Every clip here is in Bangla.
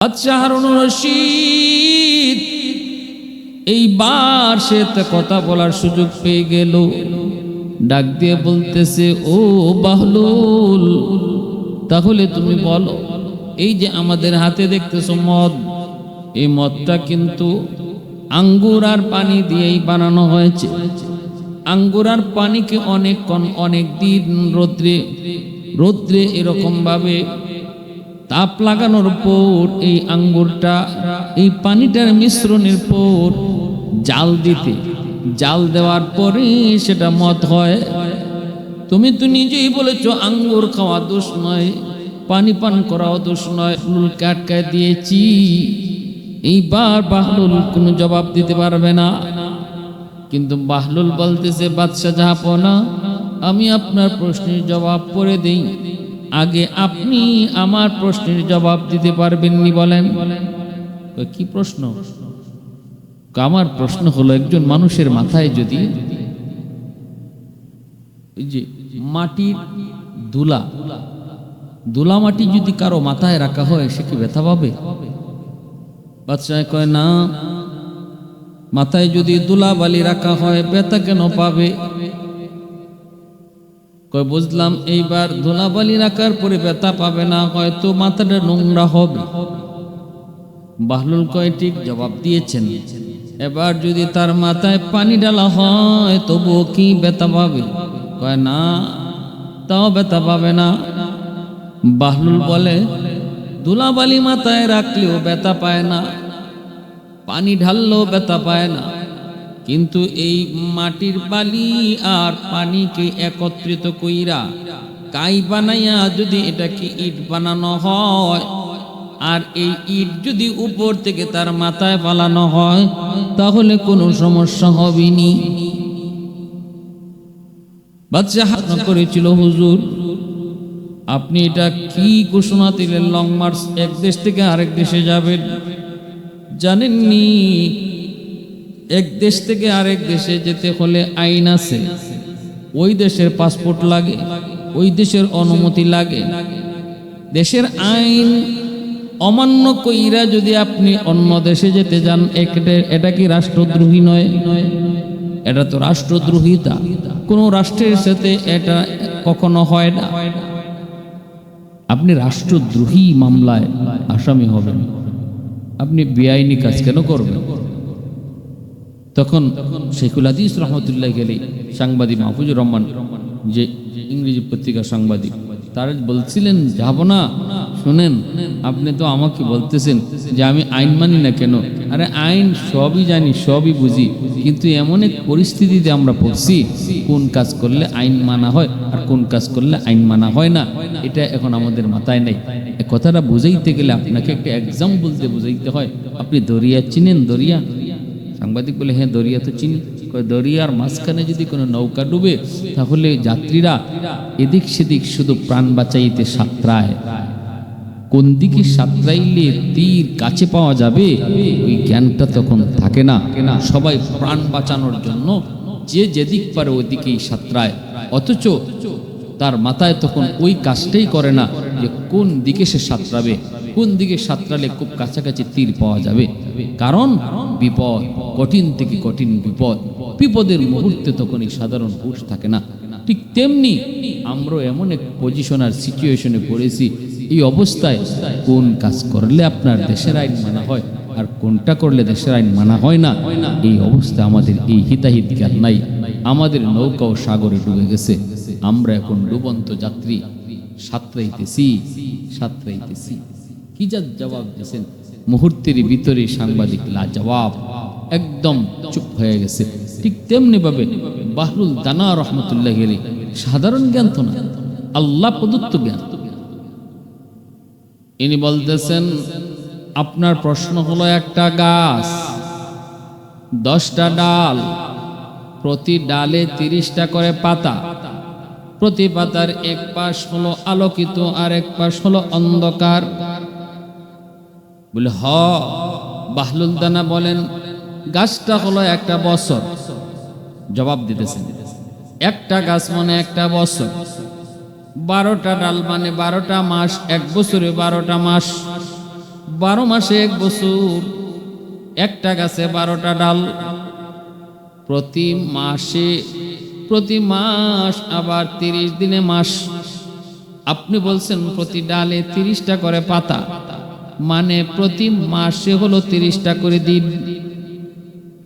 আচ্ছা হারুন রশিদ এইবার সে কথা বলার সুযোগ পেয়ে গেল। ডাক দিয়ে বলতেছে, ও বাহলুল, তাহলে তুমি বলো, এই যে আমাদের হাতে দেখতেছো মদ, এই মদটা কিন্তু আঙ্গুর আর পানি দিয়েই বানানো হয়েছে। আঙ্গুর আর পানিকে অনেকক্ষণ, অনেক দিন রৌদ্রে রৌদ্রে এরকম ভাবে তাপ লাগানোর পর এই আঙ্গুরটা, এই পানিটার মিশ্রণের পর জাল দিতে। জাল দেওয়ার পরে সেটা মত হয়। তুমি তো নিজেই বলেছ আঙ্গুর খাওয়া দোষ নয়, পানি পান করাও দোষ নয় লুলকে আটকায় দিয়েছি। এইবার বাহলুল কোনো জবাব দিতে পারবে না। কিন্তু বাহলুল বলতেছে, বাদশাহ জাহাপনা আমি আপনার প্রশ্নের জবাব পড়ে দেই। আগে আপনি আমার প্রশ্নের জবাব দিতে পারবেননি বলেন। কি প্রশ্ন? আমার প্রশ্ন হলো, একজন মানুষের মাথায় যদি মাটির দুলা দুলা মাটি যদি কারও মাথায় রাখা হয়, সে কি ব্যথা পাবে? বাচ্চা কয়, না, মাথায় যদি দুলা বালি রাখা হয়, ব্যথা কেন পাবে? কয়, বুঝলাম এইবার ধুলাবালি রাখার পরে ব্যথা পাবে না, হয়তো মাথাটা নোংরা হবে। বাহলুল কয়, ঠিক জবাব দিয়েছেন। এবার যদি তার মাথায় পানি ডালা হয়, তবুও কি ব্যথা পাবে? কয়, না, তাও ব্যথা পাবে না। বাহলুল বলে, ধুলাবালি মাথায় রাখলেও ব্যথা পায় না, পানি ঢাললেও ব্যথা পায় না। কিন্তু এই মাটির বালি আর পানিকে একত্রিত কইরা কাই বানাইয়া যদি এটাকে ইট বানানো হয়, আর এই ইট যদি উপর থেকে তার মাথায় পালানো হয়, তাহলে কোনো সমস্যা হবেনি। বাচ্চা হাত করেছিল, হুজুর, আপনি এটা কি ঘোষণা দিলেন? লং মার্চ এক দেশ থেকে আরেক দেশে যাবেন। জানেননি এক দেশ থেকে আরেক দেশে যেতে হলে আইন আছে। ওই দেশের পাসপোর্ট লাগে, ওই দেশের অনুমতি লাগে। দেশের আইন অমান্য কইরা যদি আপনি অন্য দেশে যেতে যান এটা কি রাষ্ট্রদ্রোহী নয়? এটা তো রাষ্ট্রদ্রোহিতা। কোনো রাষ্ট্রের সাথে এটা কখনো হয় না। আপনি রাষ্ট্রদ্রোহী মামলায় আসামি হবেন। আপনি বেআইনি কাজ কেন করবেন? তখন শেখুল হাদিস রহমতুল্লাহ গেলে সাংবাদিক মাহফুজুর রহমান, যে ইংরেজি পত্রিকার সাংবাদিক, তারা বলছিলেন, যাব না, শোনেন, আপনি তো আমাকে বলতেছেন যে আমি আইন মানি না কেন? আরে আইন সবই জানি, সবই বুঝি, কিন্তু এমন এক পরিস্থিতিতে আমরা পড়ছি, কোন কাজ করলে আইন মানা হয় আর কোন কাজ করলে আইন মানা হয় না, এটা এখন আমাদের মাথায় নেই। কথাটা বুঝাইতে গেলে আপনাকে একটা এক্সাম্পল দিয়ে বুঝাইতে হয়। আপনি দরিয়া চিনেন, দরিয়া? সাংবাদিক বলে হ্যাঁ দরিয়া তো চিনি। দরিয়ার মাঝখানে যদি কোনো নৌকা ডুবে, তাহলে যাত্রীরা এদিক সেদিক শুধু প্রাণ বাঁচাইতে সাঁতরায়। কোন দিকে সাঁতরাইলে তীর কাছে পাওয়া যাবে, ওই জ্ঞানটা তখন থাকে না। সবাই প্রাণ বাঁচানোর জন্য যে যেদিক পারে ওদিকেই সাঁতরায়। অথচ তার মাথায় তখন ওই কাজটাই করে না যে কোন দিকে সে সাঁতরাবে। কোন দিকে সাঁতরালে খুব কাছাকাছি তীর পাওয়া যাবে। কারণ বিপদ। কঠিন থেকে কঠিন বিপদ। বিপদের মুহূর্তে তখন এই সাধারণ হুশ থাকে না। ঠিক তেমনি আমরা এমন এক পজিশন আর সিচুয়েশনে পড়েছি, এই অবস্থায় কোন কাজ করলে আপনার দেশের আইন মানা হয় আর কোনটা করলে দেশের আইন মানা হয় না, এই অবস্থায় আমাদের এই হিতাহিত জ্ঞান নাই। আমাদের নৌকা ও সাগরে ডুবে গেছে। আমরা এখন ডুবন্ত যাত্রী। সাঁতরাইতেছি সাঁতরাইতেছি। কি যা জবাব দিয়েছেন? মুহূর্তের ভিতরে সাংবাদিক লাজবাব, একদম চুপ হয়ে গেছে। ঠিক তেমনি ভাবে বাহরুল দানা রহমতুল্লাহ গেলে সাধারণ জ্ঞান তো না, আল্লাহ প্রদত্ত জ্ঞান। ইনি বলতেছেন, আপনার প্রশ্ন হলো একটা গাছ, দশটা ডাল, প্রতি ডালে তিরিশটা করে পাতা। প্রতি পাতার এক পাশ হলো আলোকিত আর এক পাশ হলো অন্ধকার। বলে, হ, বাহলুল দানা বলেন, গাছটা হলো একটা বছর। জবাব দিতেছেন, একটা গাছ মানে একটা বছর। বারোটা ডাল মানে বারোটা মাস, এক বছরে বারোটা মাস। বারো মাসে এক বছর, একটা গাছে বারোটা ডাল। প্রতি মাসে, প্রতি মাস আবার তিরিশ দিনে মাস। আপনি বলছেন প্রতি ডালে তিরিশটা করে পাতা। মানে প্রতি মাসে হলো তিরিশটা করে দিন।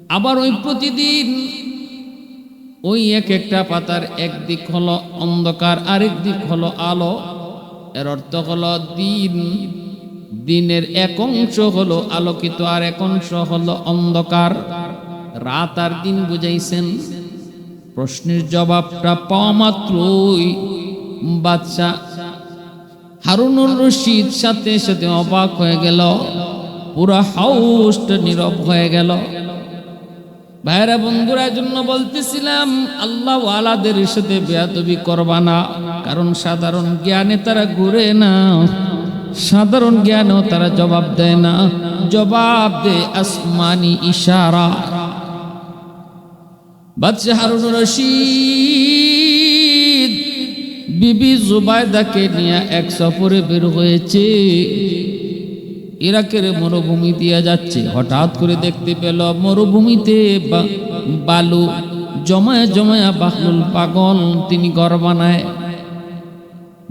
আবার ওই প্রতিদিন ওই এক একটা পাতার একদিক হলো অন্ধকার, আরেক দিক হলো আলো। এর অর্থ হলো দিন। দিনের এক অংশ হলো আলোকিত, আর এক অংশ হলো অন্ধকার। রাত আর দিন বুঝাইছেন। প্রশ্নের জবাবটা পাওয়া মাত্রই। বাচ্চা হারুনুর রশিদ সাথে সাথে অবাক হয়ে গেল। পুরা হাউসটা নীরব হয়ে গেল। ভাইরা বন্ধুরা জন্য বলতেছিলাম, আল্লাহ আলাদের সাথে বেয়াদবি করবা না। কারণ সাধারণ জ্ঞানে তারা ঘুরে না। সাধারণ জ্ঞানেও তারা জবাব দেয় না। জবাব দেয় আসমানি ইশারা। বাচ্চা হারুন রশিদ। বিবি জুবায়দাকে নিয়ে এক সফরে বের হয়েছে। ইরাকের মরুভূমি দিয়ে যাচ্ছে। হঠাৎ করে দেখতে পেল মরুভূমিতে বালু, জমায়া জমায়া বাহলুল পাগল তিনি ঘর বানায়।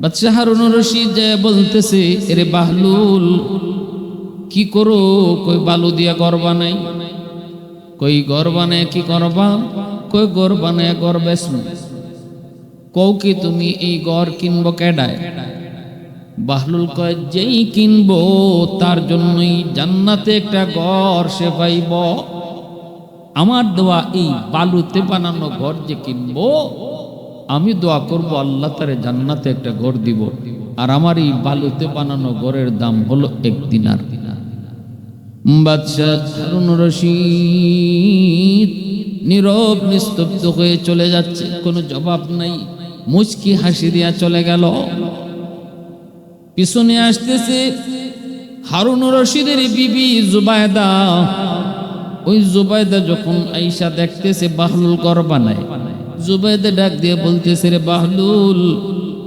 বাচ্চা হারুন বলতেছে, এরে বাহলুল, কি করো? কই বালু দিয়া বানাই? কই কি করবা? কই বানায় কও কি তুমি এই ঘর কিনবো কেডায়? বাহলুল কয়, যেই কিনবো, তার জন্যই জান্নাতে একটা ঘর সে পাইব। আমার দোয়া এই বালুতে বানানো ঘর যে কিনবো, আমি দোয়া করব আল্লাহ তারে জান্নাতে একটা ঘর দিব। আর আমার এই বালুতে বানানো ঘরের দাম হলো এক দিনার। নীরব নিস্তব্ধ হয়ে চলে যাচ্ছে, কোনো জবাব নাই। মুচকি হাসি দিয়া চলে গেল। পিছনে আসতেছে হারুন রশিদের বিবি জুবায়দা। ওই জুবায়দা যখন আইসা দেখতেছে বাহলুল কর বানায়, জুবায়দা ডাক দিয়ে বলতেছে, রে বাহলুল,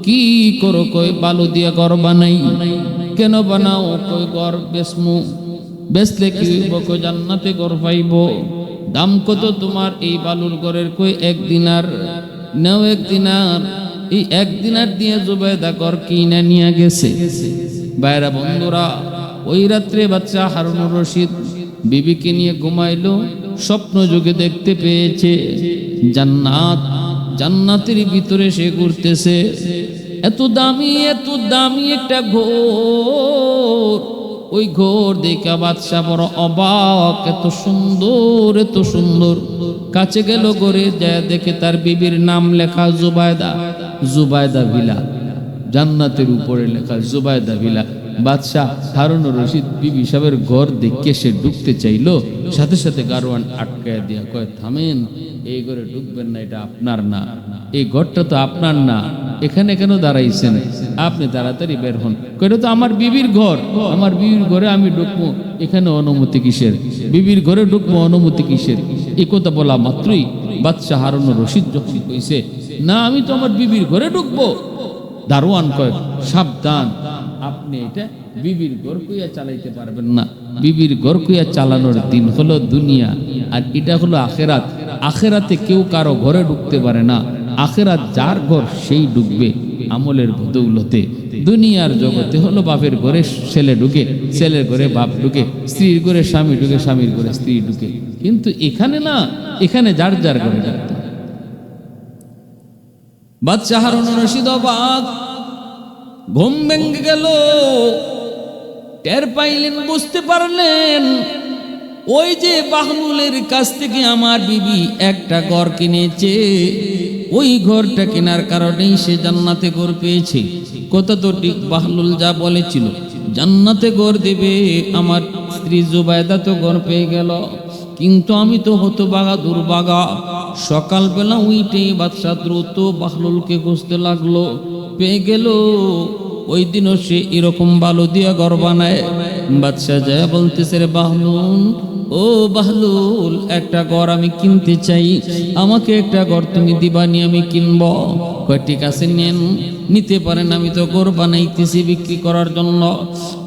কি করো কই বালু দিয়ে ঘর বানাই? কেন বানাও কই ঘর বেসমু? বেসলে কি হইব কই জান্নাতে ঘর পাইব? দাম কত তোমার এই বালুর ঘরের কই এক দিনার নাও এক দিনার এই এক দিনার দিয়ে জুবায়দা ঘর কিনে নিয়ে গেছে। বাইরা বন্ধুরা, ওই রাত্রে বাচ্চা হারুনুর রশিদ বিবিকে নিয়ে ঘুমাইলো, স্বপ্ন যুগে দেখতে পেয়েছে, জান্নাত, জান্নাতের ভিতরে সে ঘুরতেছে। এত দামি এত দামি একটা ঘোর। ওই ঘোর দেখা বাদশা বড় অবাক, এত সুন্দর এত সুন্দর। কাছে গেল ঘরে, যায় দেখে তার বিবির নাম লেখা জুবায়দা জুবায়দা ভিলা। জান্নাতের উপরে লেখা জুবায়দা ভিলা। বাদশাহ হারুন রশিদ বিবি সাহেবের ঘর দেখে সে ঢুকতে চাইলো। সাথে সাথে গারোয়ান আটকায় দিয়া কয়, থামেন, এই ঘরে ঢুকবেন না, এটা আপনার না। এই ঘরটা তো আপনার না। এখানে কেন দাঁড়াইছেন? আপনি তাড়াতাড়ি বের হন। কইটা তো আমার বিবির ঘর। আমার বিবির ঘরে আমি ঢুকবো। এখানে অনুমতি কিসের? বিবির ঘরে ঢুকবো, অনুমতি কিসের? এই কথা বলা মাত্রই বাদশাহ হারুন রশিদ যখন কইছে, না, আমি তো আমার বিবির ঘরে ঢুকবো। দারোয়ান কয়, সাবধান, আপনি এটা বিবির ঘর কুইয়া চালাইতে পারবেন না। বিবির ঘর কুইয়া চালানোর দিন হলো দুনিয়া, আর এটা হলো আখেরাত। আখেরাতে কেউ কারও ঘরে ঢুকতে পারে না। আখেরাত যার ঘর সেই ঢুকবে আমলের বদৌলতে। দুনিয়ার জগতে হলো বাপের ঘরে ছেলে ঢুকে, ছেলের ঘরে বাপ ঢুকে, স্ত্রীর ঘরে স্বামী ঢুকে, স্বামীর ঘরে স্ত্রী ঢুকে। কিন্তু এখানে না, এখানে যার যার ঘরে হয়। বাদশাহ হারুন রশিদ অবাক ঘুম ভেঙে গেল। টের পাইলেন, বুঝতে পারলেন, ওই যে বাহলুলের কাছ থেকে আমার বিবি একটা ঘর কিনেছে। ওই ঘরটা কেনার কারণেই সে জান্নাতে ঘর পেয়েছে। কত তো ঠিক বাহলুল যা বলেছিল, জান্নাতে ঘর দেবে, আমার স্ত্রী জুবায়দা তো ঘর পেয়ে গেল। কিন্তু আমি তো হতো বাগা দুর্বাগা। সকালবেলা উইটে বাদশা দ্রুত বাহলুলকে খুঁজতে লাগল, পেয়ে গেল। ওই দিনও সে এরকম বালু দিয়া ঘর বানায়। বাদশাহ যায় বলতেছে রে বাহলুল ও বাহলুল, একটা ঘর আমি কিনতে চাই। আমাকে একটা ঘর তুমি দিবানি, আমি কিনব। কয়, ঠিক আছে, নেন। নিতে পারেন, আমি তো গরু বানাইতেছি বিক্রি করার জন্য।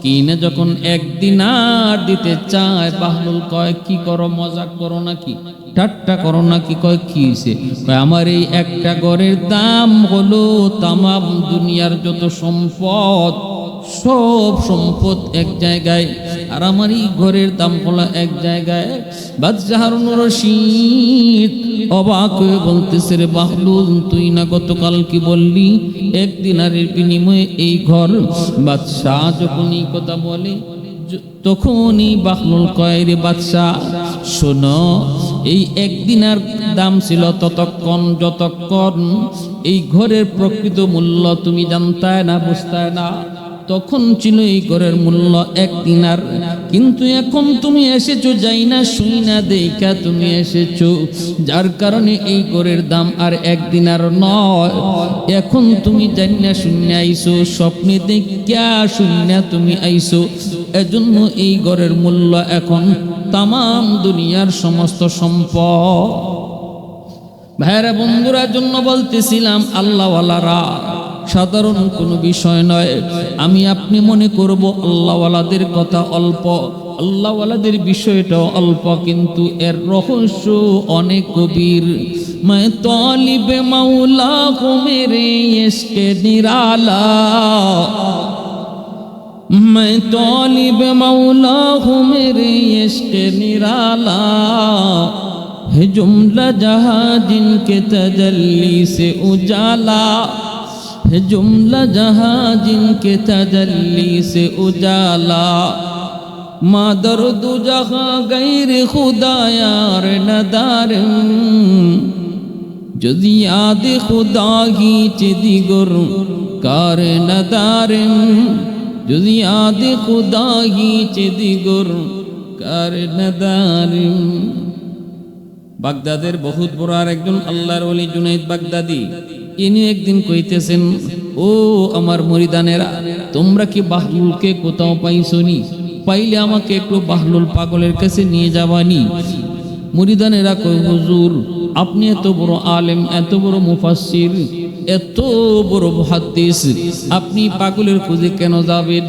কিনে যখন একদিন আর দিতে চায়, বাহলুল কয়, কি করো, মজাক করো নাকি? ঠাট্টা করো নাকি? কয়, কি হয়েছে আমার এই একটা গড়ের দাম হলো তামাম দুনিয়ার যত সম্পদ সব সম্পদ এক জায়গায়, আর আমার এই ঘরের দাম হলো এক জায়গায়। বাদশাহ রশিদ অবাক হয়ে বলতেছে, রে বাহলুল, তুই না গতকাল কি বললি? এক দিনারের বিনিময়ে এই ঘর। বাদশাহ যখন এই কথা বলে তখনই বাহলুল কয়, রে বাদশাহ, শোনো, এই একদিনার দাম ছিল ততক্ষণ যতক্ষণ এই ঘরের প্রকৃত মূল্য তুমি জানতায় না, বুঝতায় না। তখন ছিল এই ঘরের মূল্য এক দিনার। কিন্তু এখন তুমি এসেছ, যাই না শুই না, দেখা তুমি এসেছ। যার কারণে এই ঘরের দাম আর এক দিনার নয়। এখন তুমি জানি না শূন্য আইসো, স্বপ্নে দেখা শূন্য তুমি আইসো। এজন্য এই ঘরের মূল্য এখন তামাম দুনিয়ার সমস্ত সম্পদ। ভাইরা বন্ধুরা জন্য বলতেছিলাম, আল্লাহওয়ালারা সাধারণ কোনো বিষয় নয় আমি আপনি মনে করব আল্লাহওয়ালাদের কথা অল্প আল্লাহওয়ালাদের বিষয়টা অল্প কিন্তু এর রহস্য অনেক গভীর मैं तालिब मौला को मेरे इसके निराला मैं तालिब मौला हूँ मेरे इश्क निराला है जुमला जहाँ जिनके तजल्ली से उजाला ہے جملہ جہاں جن کے تجلی سے اجالا مادر دو جہاں غیر خدا یار ندار যদি আদ খুদা গিচে দিগর কার নদারেম যদি আদ খুদা গিচে দিগর কার নদারেম বাগদাদের বহুত বড় আর একজন আল্লাহর অলি জুনাইদ বাগদাদি। ইনি একদিন কইতেছেন, ও আমার মরিদানেরা, তোমরা কি বাহলুলকে কোথাও পাইছনি? পাইলে আমাকে একটু বাহলুল পাগলের কাছে নিয়ে যাবানি। মুরিদানেরা কই হুজুর, আপনি এত বড় আলেম, এত বড় মুফাসসির, এত বড় মুহাদ্দিস, আপনি পাগলের খুঁজে কেন যাবেন?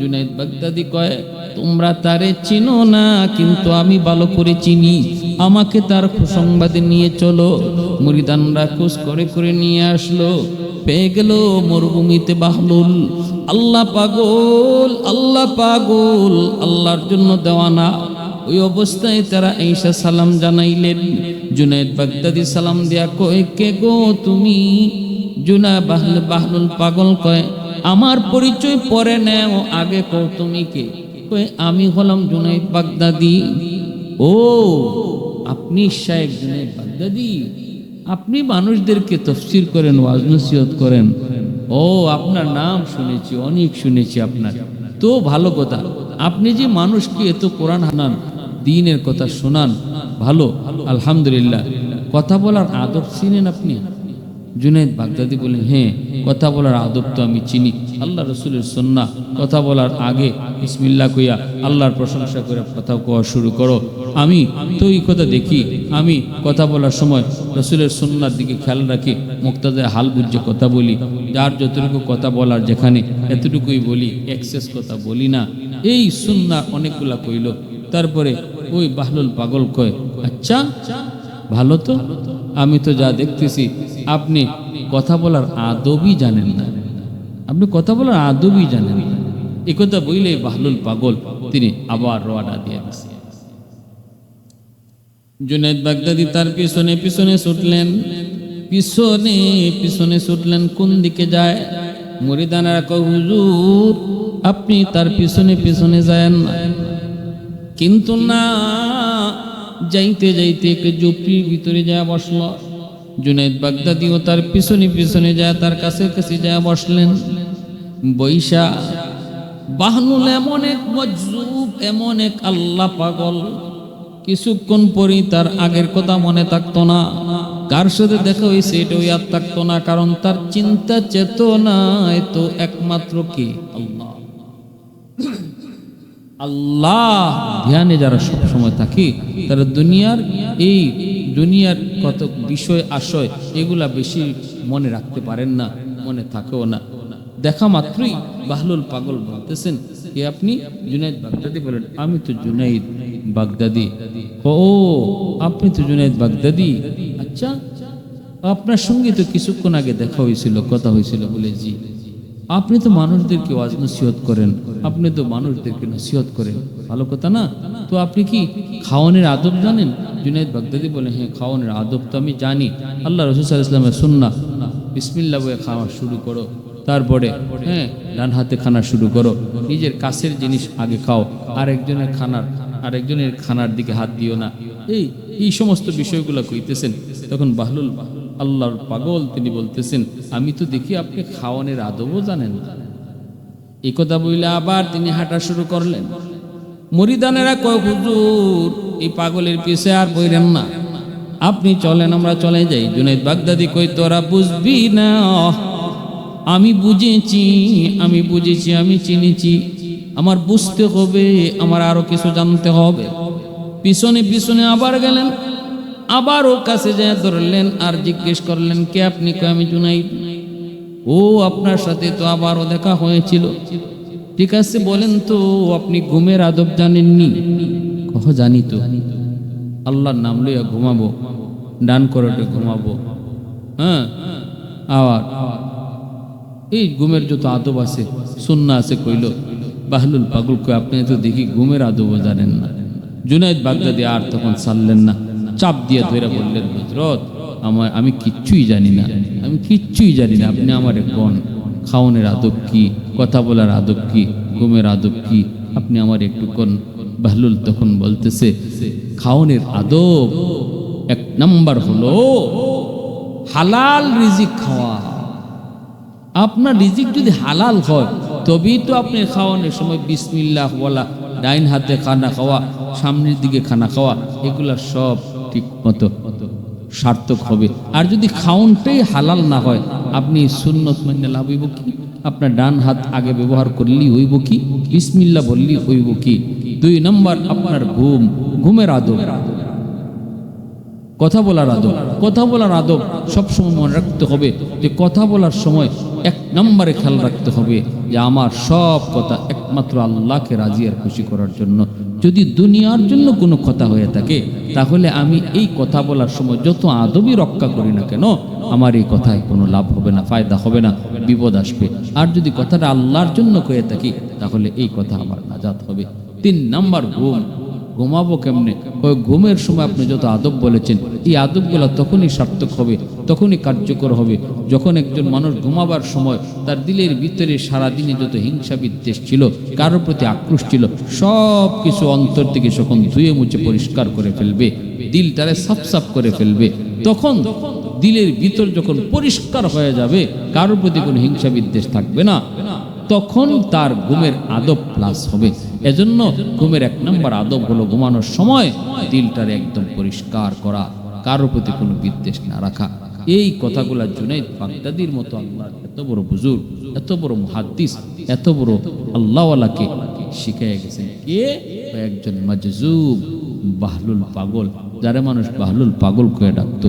জুনাইদ বাগদাদি কয়, তোমরা তারে চিনো না, কিন্তু আমি ভালো করে চিনি। আমাকে তার সংবাদে নিয়ে চলো। মুরিদানরা খোঁজ করে করে নিয়ে আসলো। পেয়ে গেল মরুভূমিতে বাহলুল। আল্লাহ পাগল আল্লাহ পাগল, আল্লাহর জন্য দেওয়ানা। ওই অবস্থায় তারা ঈশা সালাম জানাইলেন। জুনাইদ বাগদাদি সালাম দিয়া কয়, কে গো তুমি? জুনা বাহল বাহলুল পাগল কয় আমার পরিচয় পরে নেও। আগে কও তুমি কে? আমি হলাম জুনাইদ বাগদাদি। ও, আপনি শায়েক জুনাইদ বাগদাদি? আপনি মানুষদেরকে তফসির করেন, ওয়াজ নসিহত করেন। ও, আপনার নাম শুনেছি, অনেক শুনেছি আপনার। তো ভালো কথা, আপনি যে মানুষকে এত কোরআন হানান, দিনের কথা শোনান, ভালো, আলহামদুলিল্লাহ। কথা বলার আদব চিনেন আপনি? জুনাইদ বাগদাদি বলেন হ্যাঁ কথা বলার আদব তো আমি চিনি। আল্লাহ রসুলের সন্না কথা বলার আগে ইসমিল্লা কইয়া আল্লাহর প্রশংসা করে কথা কোয়া শুরু করো। আমি তো এই কথা দেখি। আমি কথা বলার সময় রসুলের সন্ন্যার দিকে খেয়াল রাখি, মুক্তাদের হাল বুঝে কথা বলি। যার যতটুকু কথা বলার যেখানে, এতটুকুই বলি এক্সেস কথা বলি না। এই সুন্না অনেকগুলা কইল। তারপরে ওই বাহলুল পাগল কয় আচ্ছা ভালো তো? আমি তো যা দেখতেছি আপনি কথা বলার আদবই জানেন না। আপনি কথা বলার আদবই জানেন না। এ কথা বইলে বাহলুল পাগল, তিনি আবার রওয়ানা দিয়ে দিয়েছেন জুনাইদ বাগদাদি তার পিছনে পিছনে ছুটলেন। পিছনে পিছনে ছুটলেন, কোন দিকে যায়? মরিদানারা কয় হুজুর, আপনি তার পিছনে পিছনে যায় না। কিন্তু না, যাইতে যাইতে একটু জুপির ভিতরে যা বসল। জুনাইদ বাগদাদিও তার পিছনে পিছনে যায়, তার কাছে কাছে যা বসলেন। বৈশা, বাহনুল এমন এক মজরুব, এমন এক আল্লাহ পাগল। কিছুক্ষণ পরই তার আগের কথা মনে থাকতো না। কার সাথে দেখা হয়েছে এটাও ইয়াদ থাকতো না, কারণ তার চিন্তা চেতনায় তো একমাত্র কে? আল্লাহ। আল্লাহ ধ্যানে যারা সব সময় থাকে, তারা দুনিয়ার এই দুনিয়ার কত বিষয়, আশয়, এগুলা বেশি মনে রাখতে পারেন না, মনে থাকেও না। দেখা মাত্রই বাহলুল পাগল বলতেছেন কে আপনি জুনাইদ বাগদাদি বলেন, আমি তো জুনাইদ বাগদাদি। ও, আপনি তো জুনাইদ বাগদাদি? আচ্ছা আপনার সঙ্গে তো কিছুক্ষণ আগে দেখা হয়েছিল, কথা হয়েছিল বলে, জি। আপনি তো মানুষদেরকে ওয়াজ নসিহত করেন, আপনি তো মানুষদেরকে নসিহত করেন। ভালো কথা না? তো আপনি কি খাওয়ানোর আদব জানেন? জুনাইদ বাগদাদি বলে হ্যাঁ খাওয়ানোর আদব তো আমি জানি। আল্লাহ রসুল ইসলামের সুন্না বিসমিল্লা বয়ে খাওয়া শুরু করো। তারপরে হ্যাঁ ডান হাতে খানা শুরু করো। নিজের কাছের জিনিস আগে খাও। আরেকজনের খানার আরেকজনের খানার দিকে হাত দিও না। এই এই সমস্ত বিষয়গুলো কইতেছেন। তখন বাহলুল আল্লাহর পাগল তিনি বলতেছেন, আমি তো দেখি আপনি খাওয়ানের আদবও জানেন এই কথা বইলে আবার তিনি হাঁটা শুরু করলেন। মরিদানেরা কয়, হুজুর, এই পাগলের পিছে আর বইলেন না। আপনি চলেন, আমরা চলে যাই। জুনাইদ বাগদাদি কই তোরা বুঝবি না। আমি বুঝেছি আমি বুঝেছি, আমি চিনেছি। আমার বুঝতে হবে, আমার আরও কিছু জানতে হবে। পিছনে পিছনে আবার গেলেন। আবার ওর কাছে যায় ধরলেন আর জিজ্ঞেস করলেন, কে আপনি? কে আমি জুনাইদ। ও, আপনার সাথে তো আবারও দেখা হয়েছিল। ঠিক আছে, বলেন তো, আপনি ঘুমের আদব জানেননি? কহ, জানি তো। আল্লাহর নাম লইয়া ঘুমাবো ডান করটে ঘুমাবো। হ্যাঁ? আবার। এই ঘুমের যত আদব আছে, সুন্না আছে কইল, বাহলুল পাগল কই আপনি তো দেখি ঘুমের আদবও জানেন না। জুনাইদ বাগদাদি আর তখন সারলেন না। চাপ দিয়ে ধরে বললেন হজরত আমার, আমি কিচ্ছুই জানি না। আমি কিচ্ছুই জানি না। আপনি আমার কোন? খাওনের আদব কি? কথা বলার আদব কি? ঘুমের আদব কি? আপনি আমার একটু কোন? বাহলুল তখন বলতেছে, খাওনের আদব এক নাম্বার হলো হালাল রিজিক খাওয়া। আপনার রিজিক যদি হালাল হয়, তবেই তো আপনি খাওয়ানোর সময় বিসমিল্লাহ বলা, ডাইন হাতে খানা খাওয়া, সামনের দিকে খানা খাওয়া, এগুলা সব ঠিক মতো সার্থক হবে। আর যদি খাওনটাই হালাল না হয়, আপনি সুন্নত মান্য লাভ হইব কি? আপনার ডান হাত আগে ব্যবহার করলেই হইব কি? বিসমিল্লা বললেই হইব কি? দুই নম্বর, আপনার ঘুম, ঘুমের আদব। কথা বলার আদব। কথা বলার আদব সবসময় মনে রাখতে হবে যে কথা বলার সময় এক নম্বরে খেয়াল রাখতে হবে যে আমার সব কথা একমাত্র আল্লাহকে রাজি আর খুশি করার জন্য। যদি দুনিয়ার জন্য কোনো কথা হয়ে থাকে, তাহলে আমি এই কথা বলার সময় যত আদবই রক্ষা করি না কেন, আমার এই কথায় কোনো লাভ হবে না, ফায়দা হবে না, বিপদ আসবে। আর যদি কথাটা আল্লাহর জন্য কয়ে থাকি, তাহলে এই কথা আমার নাজাত হবে। তিন নাম্বার ঘুম। ঘুমাবো কেমনে? ওই ঘুমের সময় আপনি যত আদব বলেছেন, এই আদবগুলো তখনই সার্থক হবে, তখনই কার্যকর হবে। যখন একজন মানুষ ঘুমাবার সময় তার দিলের ভিতরে সারাদিনে যত হিংসা বিদ্বেষ ছিল, কারোর প্রতি আক্রোশ ছিল, সব কিছু অন্তর থেকে যখন ধুয়ে মুছে পরিষ্কার করে ফেলবে দিলটারে সাফ সাফ করে ফেলবে, তখন দিলের ভিতর যখন পরিষ্কার হয়ে যাবে, কারোর প্রতি কোনো হিংসা বিদ্বেষ থাকবে না। তখন তার ঘুমের আদব প্লাস হবে। এজন্য ঘুমের এক নম্বর আদব হলো ঘুমানোর সময় দিলটার একদম পরিষ্কার করা কারোর প্রতি কোনো বিদ্বেষ না রাখা। এই কথাগুলা জুনাইদ বাগদাদির মতো আল্লাহ এত বড় বুজুর এত বড় মুহাদ্দিস, এত বড় আল্লাহওয়ালাকে শিখাই গেছেন কে? একজন মজজুব, বাহলুল পাগল। যারা মানুষ বাহলুল পাগল কয়ে ডাকতো,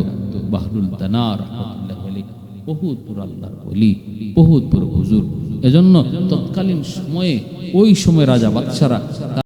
বাহলুল দানার বহুত বড় আল্লাহর বলি বহুত বড় হুজুর এজন্য তৎকালীন সময়ে ওই সময় রাজা বাদশারা